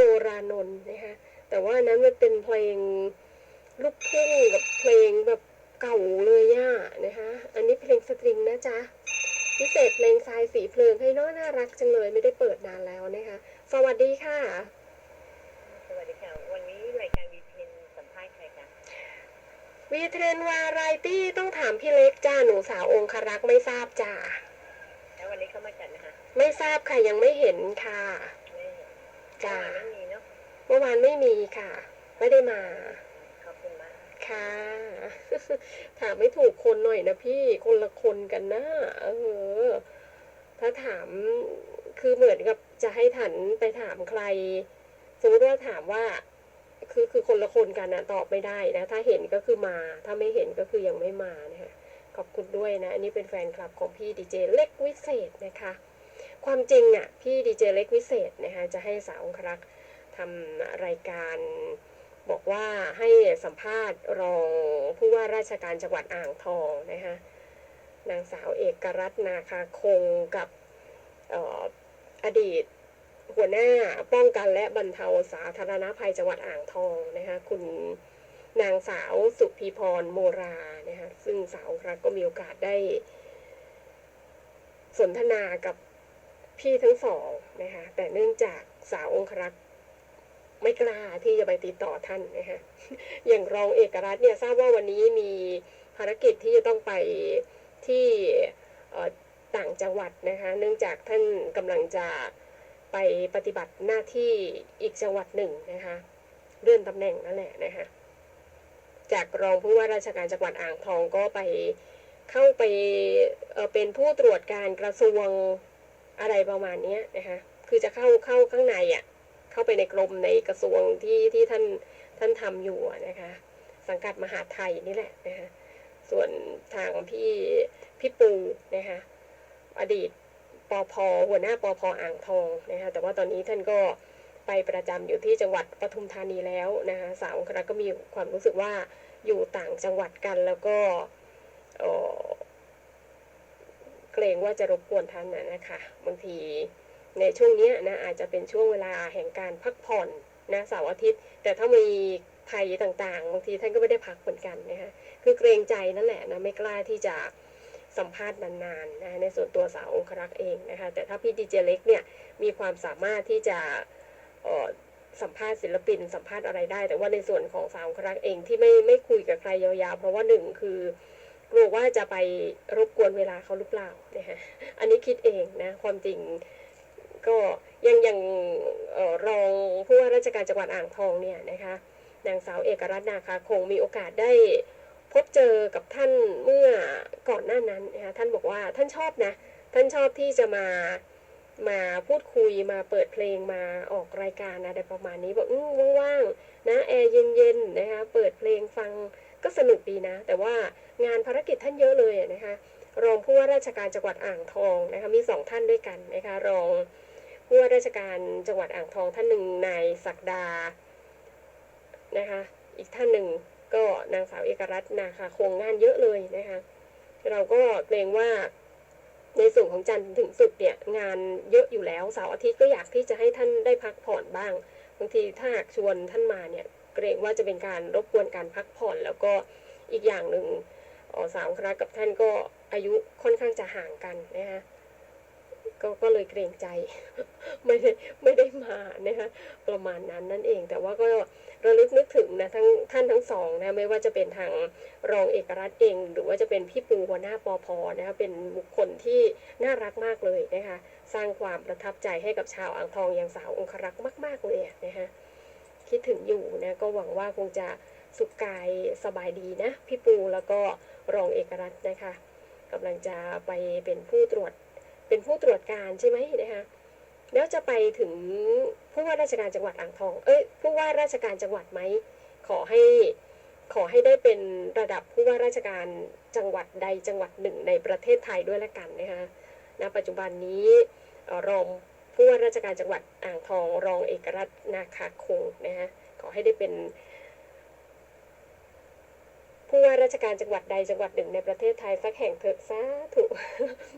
โกรานนท์นะคะแต่ว่าอันนั้นมันเป็นเพลงลูกทุ่งกับเพลงแบบเก่าเลยย่านะคะอันนี้เพลงสตริงนะจ๊ะพิเศษเพลงทรายสีเพลิงให้น้อน่ารักจังเลยไม่ได้เปิดนานแล้วนะคะสวัสดีค่ะ สวัสดีค่ะ วันนี้รายการวีเพนสัมภาษณ์ใครคะวีเทรนวาไรตี้ต้องถามพี่เล็กจ้าหนูสาวองครักษ์ไม่ทราบจ้าแล้ววันนี้เขามาจัดนะคะ ไม่ทราบค่ะยังไม่เห็นค่ะไม่เห็น จ้าเมื่อวานไม่มีเนาะเมื่อวานไม่มีค่ะ ไม่ได้มาขอบคุณมากค่ะ ถามไม่ถูกคนหน่อยนะพี่คนละคนกันนะเออ ถ้าถามคือเหมือนกับจะให้ถันไปถามใคร สมมติว่าถามว่า คือคือคนละคนกันนะตอบไม่ได้นะ ถ้าเห็นก็คือมา ถ้าไม่เห็นก็คือยังไม่มานะคะขอบคุณด้วยนะ อันนี้เป็นแฟนคลับของพี่ดีเจเล็กวิเศษนะคะ ความจริงอะพี่ดีเจเล็กวิเศษนะคะจะให้สาวองครักษ์ทำรายการบอกว่าให้สัมภาษณ์รองผู้ว่าราชการจังหวัดอ่างทองนะคะนางสาวเอกรัตน์นาคาคงกับอออดีตหัวหน้าป้องกันและบรรเทาสาธารณภัยจังหวัดอ่างทองนะคะคุณนางสาวสุพีพรโมรานะคะซึ่งสาวองครักก็มีโอกาสได้สนทนากับ พี่ทั้งสองนะคะแต่เนื่องจากสาวองครักษ์ไม่กล้าที่จะไปติดต่อท่านนะคะอย่างรองเอกรัตน์เนี่ยทราบว่าวันนี้มีภารกิจที่จะต้องไปที่ต่างจังหวัดนะคะเนื่องจากท่านกำลังจะไปปฏิบัติหน้าที่อีกจังหวัดหนึ่งนะคะเลื่อนตำแหน่งนั่นแหละนะคะจากรองผู้ว่าราชการจังหวัดอ่างทองก็ไปเข้าไปเอ่อเป็นผู้ตรวจการกระทรวง อะไรประมาณเนี้ยนะคะ คือจะเข้าเข้าข้างในอะ เข้าไปในกรมในกระทรวงที่ที่ท่านท่านทำอยู่นะคะ สังกัดมหาไทยนี่แหละนะคะ ส่วนทางพี่พี่ปูนะคะ อดีตปอพหัวหน้าปอพอ่างทองนะคะ แต่ว่าตอนนี้ท่านก็ไปประจำอยู่ที่จังหวัดปทุมธานีแล้วนะคะสาวองครักก็มีความรู้สึกว่าอยู่ต่างจังหวัดกันแล้วก็ เกรงว่าจะรบกวนท่านนะนะคะบางทีในช่วงนี้นะอาจจะเป็นช่วงเวลาแห่งการพักผ่อนนะเสาร์อาทิตย์ แต่ถ้ามีภัยต่างๆบางทีท่านก็ไม่ได้พักเหมือนกันนะคะคือเกรงใจนั่นแหละนะไม่กล้าที่จะสัมภาษณ์นานๆนะในส่วนตัวสาวองครักษ์เองนะคะแต่ถ้าพี่ดีเจเล็กเนี่ยมีความสามารถที่จะสัมภาษณ์ศิลปิน สัมภาษณ์อะไรได้ แต่ว่าในส่วนของสาวองครักษ์เองที่ไม่ไม่คุยกับใครยาวๆ เพราะว่าหนึ่งคือ กลัวว่าจะไปรบกวนเวลาเขาหรือเปล่านะคะอันนี้คิดเองนะความจริงก็ยังยังออรองผู้ว่าราชการจังหวัดอ่างทองเนี่ยนะคะนางสาวเอกรัตน์นาคาคงมีโอกาสได้พบเจอกับท่านเมื่อก่อนหน้านั้นนะคะท่านบอกว่าท่านชอบนะ ท่านชอบที่จะมา มาพูดคุยมาเปิดเพลงมาออกรายการอะไรประมาณนี้บอกอืว่างๆนะแอร์เย็นๆนะคะเปิดเพลงฟังก็สนุกดีนะ แต่ว่างานภารกิจท่านเยอะเลยนะคะรองผู้ว่าราชการจังหวัดอ่างทองนะคะมีสองท่านด้วยกันนะคะรองผู้ว่าราชการจังหวัดอ่างทองท่านหนึ่งนายศักดานะคะอีกท่านหนึ่งก็นางสาวเอกรัตน์นาคาคงงานเยอะเลยนะคะเราก็เกรงว่า ในส่วนของจันทร์ถึงศุกร์เนี่ยงานเยอะอยู่แล้วเสาร์อาทิตย์ก็อยากที่จะให้ท่านได้พักผ่อนบ้างบางทีถ้าหากชวนท่านมาเนี่ยเกรงว่าจะเป็นการรบกวนการพักผ่อน แล้วก็อีกอย่างหนึ่งเอ่อสาวครากับท่านก็อายุค่อนข้างจะห่างกันนะคะ ก็ก็เลยเกรงใจ ไม่ได้ไม่ได้มานะคะประมาณนั้นนั่นเอง แต่ว่าก็ระลึกนึกถึงนะทั้งท่านทั้งสองนะไม่ว่าจะเป็นทางรองเอกรัตน์เอง หรือว่าจะเป็นพี่ปูหัวหน้าปอพนะคะเป็นบุคคลที่น่ารักมากเลยนะคะสร้างความประทับใจให้กับชาวอ่างทองอย่างสาวองครักษ์มาก ๆเลยนะคะคิดถึงอยู่นะก็หวังว่าคงจะสุขกายสบายดีนะพี่ปูแล้วก็รองเอกรัตน์นะคะกำลังจะไปเป็นผู้ตรวจ เป็นผู้ตรวจการใช่ไหมนะคะแล้วจะไปถึงผู้ว่าราชการจังหวัดอ่างทอง เอ้ยผู้ว่าราชการจังหวัดไหมขอให้ขอให้ได้เป็นระดับผู้ว่าราชการจังหวัดใดจังหวัดหนึ่งในประเทศไทยด้วยละกันนะคะณปัจจุบันนี้รองผู้ว่าราชการจังหวัดอ่างทอง รองเอกรัตน์นาคาคงนะคะขอให้ได้เป็นผู้ว่าราชการจังหวัดใดจังหวัดหนึ่งในประเทศไทยสักแห่งเถอะสาธุเพราะท่านก็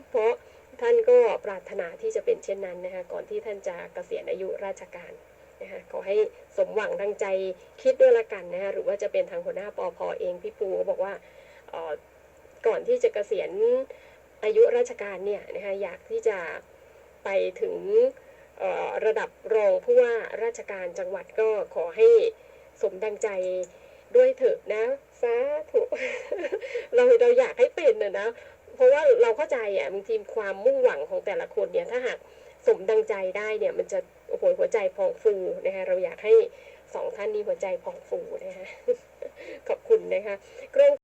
ปรารถนาที่จะเป็นเช่นนั้นนะคะก่อนที่ท่านจะเกษียณอายุราชการนะคะขอให้สมหวังทางใจคิดด้วยละกันนะคะหรือว่าจะเป็นทางหัวหน้าปอพอเองพี่ปูก็บอกว่าก่อนที่จะเกษียณอายุราชการเนี่ยนะคะอยากที่จะไปถึงระดับรองผู้ว่าราชการจังหวัดก็ขอให้สมดังใจด้วยเถอะนะสาธุเราเราอยากให้เป็นนะนะ เพราะว่าเราเข้าใจอะบางทีความมุ่งหวังของแต่ละคนเนี่ยถ้าหากสมดังใจได้เนี่ยมันจะโอ้โหหัวใจพองฟูนะคะเราอยากให้สองท่านนี้หัวใจพองฟูนะคะขอบคุณนะคะเครื่อง